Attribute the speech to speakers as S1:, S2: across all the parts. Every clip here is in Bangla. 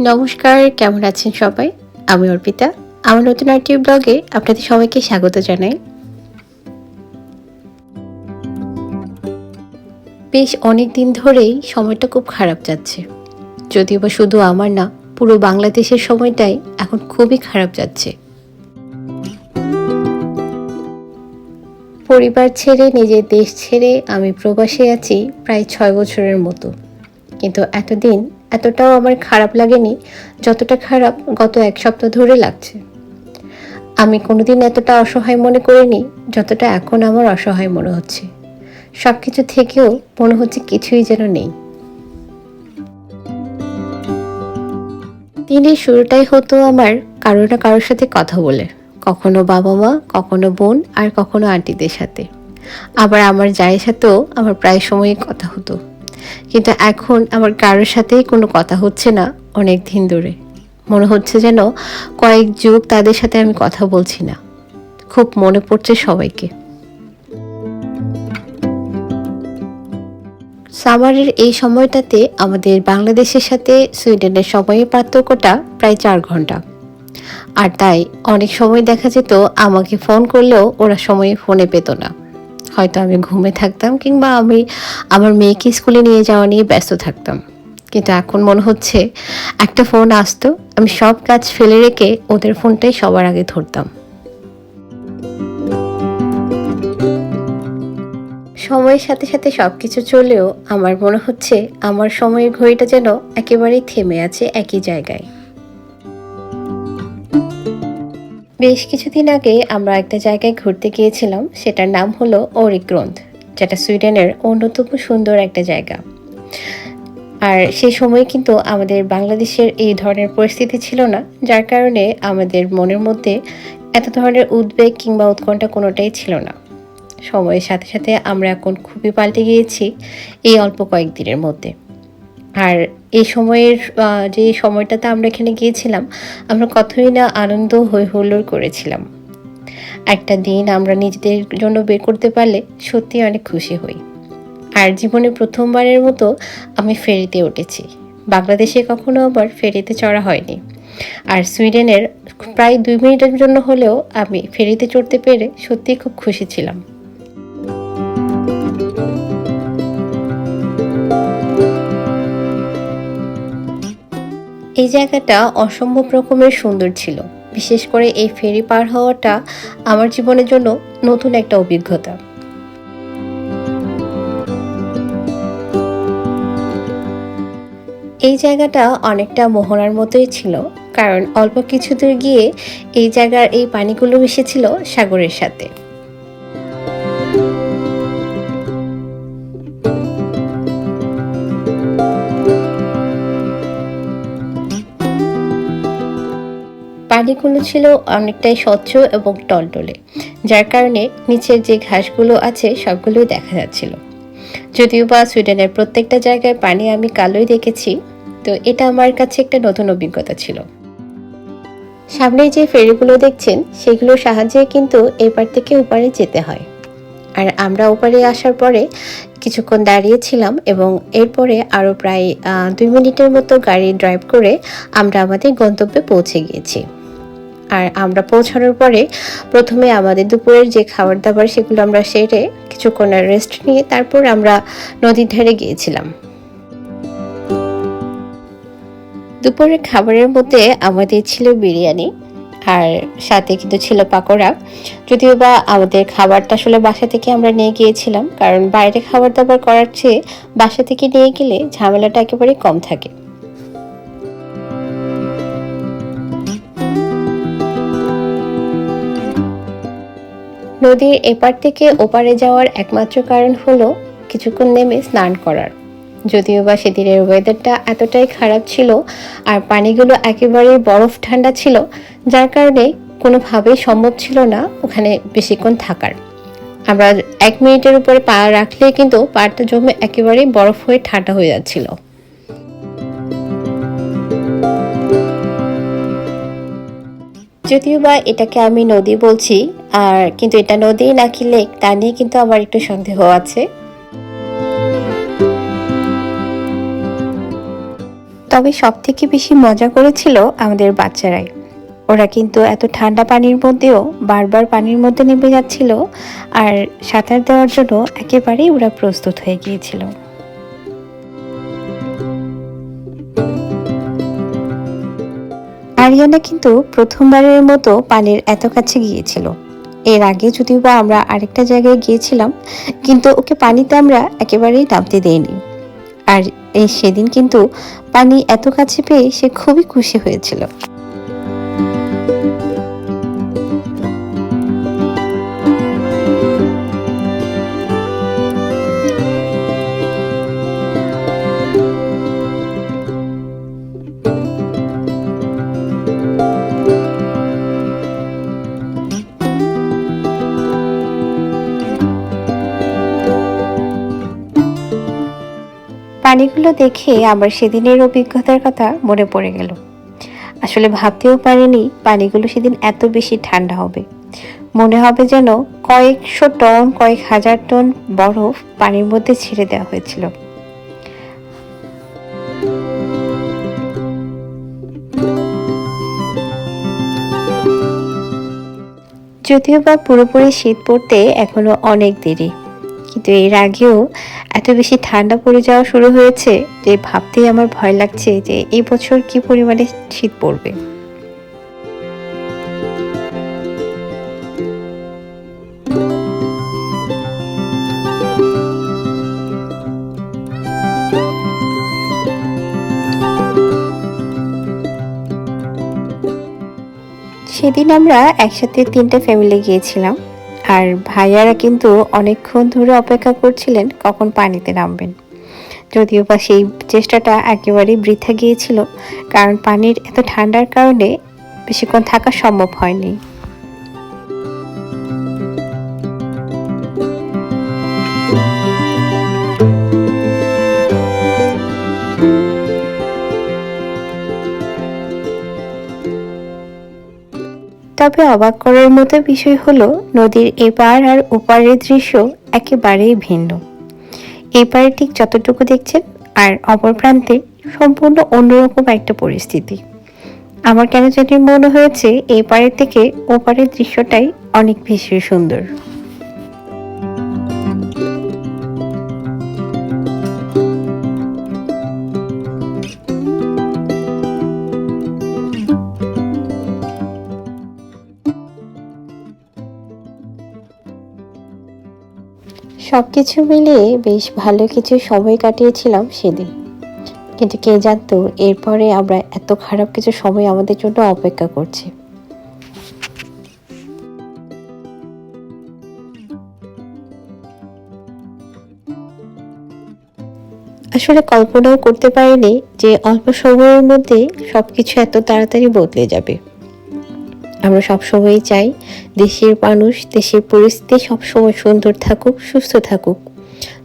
S1: নমস্কার, কেমন আছেন সবাই? আমি অর্পিতা। আমার নতুন আরটি ব্লগে আপনাদের সবাইকে স্বাগত জানাই। বেশ অনেক দিন ধরেই সময়টা খুব খারাপ যাচ্ছে। যদিও বা শুধু আমার না, পুরো বাংলাদেশের সময়টাই এখন খুবই খারাপ যাচ্ছে। পরিবার ছেড়ে, নিজের দেশ ছেড়ে আমি প্রবাসে আছি প্রায় ছয় বছরের মতো। কিন্তু এতদিন এতটাও আমার খারাপ লাগেনি যতটা খারাপ গত এক সপ্তাহ ধরে লাগছে। আমি কোনোদিন এতটা অসহায় মনে করিনি যতটা এখন আমার অসহায় মনে হচ্ছে। সব কিছু থেকেও মনে হচ্ছে কিছুই যেন নেই। দিনের শুরুটাই হতো আমার কারও না কারোর সাথে কথা বলে, কখনো বাবা মা কখনো বোন আর কখনো আন্টিদের সাথে। আবার আমার জায়ের সাথেও আমার প্রায় সময়ই কথা হতো। কিন্তু এখন আমার কারোর সাথেই কোনো কথা হচ্ছে না অনেক দিন ধরে। মনে হচ্ছে যেন কয়েক যুগ তাদের সাথে আমি কথা বলছি না। খুব মনে পড়ছে সবাইকে। সামারের এই সময়টাতে আমাদের বাংলাদেশের সাথে সুইডেনের সময়ের পার্থক্যটা প্রায় চার ঘণ্টা। আর তাই অনেক সময় দেখা যেত আমাকে ফোন করলেও ওরা সময়ে ফোনে পেত না। হয়তো আমি ঘুমে থাকতাম কিংবা আমি আমার মেয়েকে স্কুলে নিয়ে যাওয়া নিয়ে ব্যস্ত থাকতাম। কিন্তু এখন মনে হচ্ছে একটা ফোন আসতো, আমি সব কাজ ফেলে রেখে ওদের ফোনটাই সবার আগে ধরতাম। সময়ের সাথে সাথে সব কিছু চলেও আমার মনে হচ্ছে আমার সময়ের ঘড়িটা যেন একেবারেই থেমে আছে একই জায়গায়। বেশ কিছুদিন আগে আমরা একটা জায়গায় ঘুরতে গিয়েছিলাম, সেটার নাম হলো ওরিগ্রন্থ যেটা সুইডেনের অন্যতম সুন্দর একটা জায়গা। আর সেই সময় কিন্তু আমাদের বাংলাদেশের এই ধরনের পরিস্থিতি ছিল না, যার কারণে আমাদের মনের মধ্যে এত ধরনের উদ্বেগ কিংবা উৎকণ্ঠা কোনোটাই ছিল না। সময়ের সাথে সাথে আমরা এখন খুবই পাল্টে গিয়েছি এই অল্প কয়েকদিনের মধ্যে। আর এই সময়ের যে সময়টাতে আমরা এখানে গিয়েছিলাম, আমরা কতই না আনন্দ হই হুল্লোড় করেছিলাম। একটা দিন আমরা নিজেদের জন্য বের করতে পারলে সত্যি অনেক খুশি হই। আর জীবনে প্রথমবারের মতো আমি ফেরিতে উঠেছি। বাংলাদেশে কখনো আবার ফেরিতে চড়া হয়নি। আর সুইডেনের প্রায় দুই মিনিটের জন্য হলেও আমি ফেরিতে চড়তে পেরে সত্যিই খুব খুশি ছিলাম। এই জায়গাটা অসম্ভব রকমের সুন্দর ছিল। বিশেষ করে এই ফেরি পার হওয়াটা আমার জীবনের জন্য নতুন একটা অভিজ্ঞতা। এই জায়গাটা অনেকটা মোহনার মতোই ছিল, কারণ অল্প কিছু দূর গিয়ে এই জায়গার এই পানিগুলো মিশেছিল সাগরের সাথে। পানিগুলো ছিল অনেকটাই স্বচ্ছ এবং টলটলে, যার কারণে নিচের যে ঘাসগুলো আছে সবগুলোই দেখা যাচ্ছিল। যদিও বা সুইডেনের প্রত্যেকটা জায়গায় পানি আমি কালোই দেখেছি, তো এটা আমার কাছে একটা নতুন অভিজ্ঞতা ছিল। সামনে যে ফেরিগুলো দেখছেন, সেগুলোর সাহায্যে কিন্তু এপার থেকে ওপারে যেতে হয়। আর আমরা ওপারে আসার পরে কিছুক্ষণ দাঁড়িয়েছিলাম এবং এরপরে আরও প্রায় দুই মিনিটের মতো গাড়ি ড্রাইভ করে আমরা আমাদের গন্তব্যে পৌঁছে গিয়েছি। আর আমরা পৌঁছানোর পরে প্রথমে আমাদের দুপুরের যে খাবার দাবার সেগুলো আমরা সেরে কিছুক্ষণ রেস্ট নিয়ে তারপর আমরা নদীর ধারে গিয়েছিলাম। দুপুরের খাবারের মধ্যে আমাদের ছিল বিরিয়ানি আর সাথে কিন্তু ছিল পাকোড়া। যদিও বা আমাদের খাবারটা আসলে বাসা থেকে আমরা নিয়ে গিয়েছিলাম, কারণ বাইরে খাবার দাবার করার চেয়ে বাসা থেকে নিয়ে গেলে ঝামেলাটা একেবারে কম থাকে। নদীর এপার থেকে ওপারে যাওয়ার একমাত্র কারণ হলো কিছুক্ষণ নেমে স্নান করার। যদিও বা সেদিনের ওয়েদারটা এতটাই খারাপ ছিল আর পানিগুলো একেবারেই বরফ ঠান্ডা ছিল, যার কারণে কোনোভাবেই সম্ভব ছিল না ওখানে বেশিক্ষণ থাকার। আমরা এক মিনিটের উপরে পা রাখলে কিন্তু পাটা জমে একেবারেই বরফ হয়ে ঠান্ডা হয়ে যাচ্ছিল। যদিও বা এটাকে আমি নদী বলছি, আর কিন্তু এটা নদী নাকি লেক, তা নিয়ে কিন্তু আমার একটু সন্দেহ আছে। তবে সব থেকে বেশি মজা করেছিল আমাদের বাচ্চারাই। ওরা কিন্তু এত ঠান্ডা পানির মধ্যেও বারবার পানির মধ্যে নেমে যাচ্ছিল, আর সাঁতার দেওয়ার জন্য একেবারেই ওরা প্রস্তুত হয়ে গিয়েছিল। আরিয়ানা কিন্তু প্রথমবারের মতো পানির এত কাছে গিয়েছিল। এর আগে যদিও বা আমরা আরেকটা জায়গায় গিয়েছিলাম, কিন্তু ওকে পানিতে আমরা একেবারেই নামতে দেইনি। আর এই সেদিন কিন্তু পানি এত কাছে পেয়ে সে খুবই খুশি হয়েছিল। পানিগুলো দেখে আমার সেদিনের অভিজ্ঞতার কথা মনে পড়ে গেল। আসলে ভাবতেও পারিনি পানিগুলো সেদিন এত বেশি ঠান্ডা হবে। মনে হবে যেন কয়েকশো টন, কয়েক হাজার টন বরফ পানির মধ্যে ছেড়ে দেওয়া হয়েছিল। যদিও বা পুরোপুরি শীত পড়তে এখনও অনেক দেরি। কিন্তু এর আগেও এত বেশি ঠান্ডা পড়ে যাওয়া শুরু হয়েছে যে ভাবতেই আমার ভয় লাগছে যে এই বছর কি পরিমাণে শীত পড়বে। সেদিন আমরা একসাথে তিনটা ফ্যামিলি গিয়েছিলাম। আর ভাইয়ারা কিন্তু অনেকক্ষণ ধরে অপেক্ষা করছিলেন কখন পানিতে নামবেন। যদিও বা সেই চেষ্টাটা একেবারেই বৃথা গিয়েছিল, কারণ পানির এত ঠান্ডার কারণে বেশিক্ষণ থাকা সম্ভব হয়নি। তবে অবাক করার মতো বিষয় হলো, নদীর এপার আর ওপারের দৃশ্য একেবারেই ভিন্ন। এপারে ঠিক যতটুকু দেখছেন আর অপর প্রান্তে সম্পূর্ণ অন্যরকম একটা পরিস্থিতি। আমার কেন জানি মনে হয়েছে এই পারের থেকে ওপারের দৃশ্যটাই অনেক বেশি সুন্দর। সব কিছু মিলিয়ে বেশ ভালো কিছু সময় কাটিয়েছিলাম সেদিন। কিন্তু কে জানতো, এরপরে আমরা এত খারাপ কিছু সময় আমাদের জন্য অপেক্ষা করছে। আসলে কল্পনাও করতে পারিনি যে অল্প সময়ের মধ্যে সবকিছু এত তাড়াতাড়ি বদলে যাবে। আমরা সবসময়ই চাই দেশের মানুষ, দেশের পরিস্থিতি সবসময় সুন্দর থাকুক, সুস্থ থাকুক।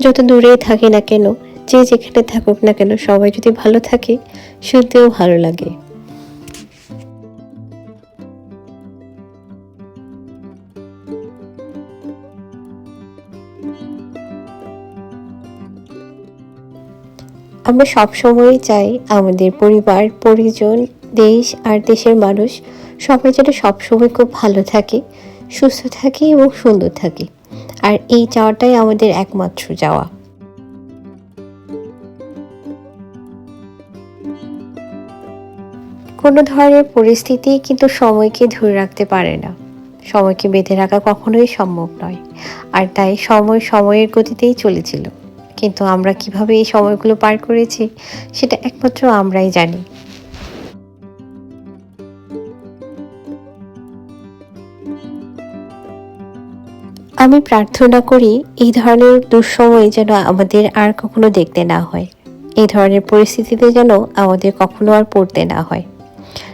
S1: যত দূরে থাকি না কেন, যে যেখানে থাকুক না কেন, সবাই যদি ভালো থাকে, শুনতেও ভালো লাগে। আমরা সবসময়ই চাই আমাদের পরিবার, পরিজন, দেশ আর দেশের মানুষ সবাই যেন সবসময় খুব ভালো থাকে, সুস্থ থাকে এবং সুন্দর থাকে। আর এই চাওয়াটাই আমাদের একমাত্র যাওয়া। কোনো ধরনের পরিস্থিতি কিন্তু সময়কে ধরে রাখতে পারে না। সময়কে বেঁধে রাখা কখনোই সম্ভব নয়। আর তাই সময় সময়ের গতিতেই চলেছিল। কিন্তু আমরা কীভাবে এই সময়গুলো পার করেছি, সেটা একমাত্র আমরাই জানি। আমি প্রার্থনা করি এই ধরনের দুঃসময় যেন আমাদের আর কখনো দেখতে না হয়। এই ধরনের পরিস্থিতিতে যেন আমাদের কখনো আর পড়তে না হয়।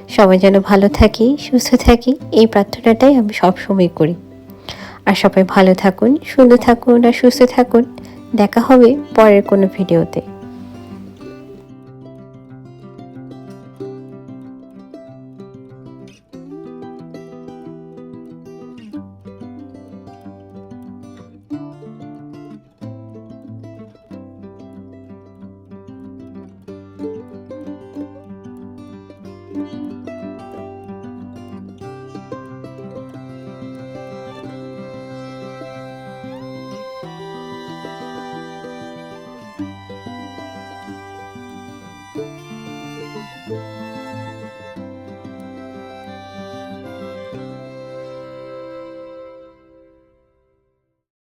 S1: সবাই যেন ভালো থাকি, সুস্থ থাকি, এই প্রার্থনাটাই আমি সবসময় করি। আর সবাই ভালো থাকুন, সুন্দর থাকুন আর সুস্থ থাকুন। দেখা হবে পরের কোনো ভিডিওতে।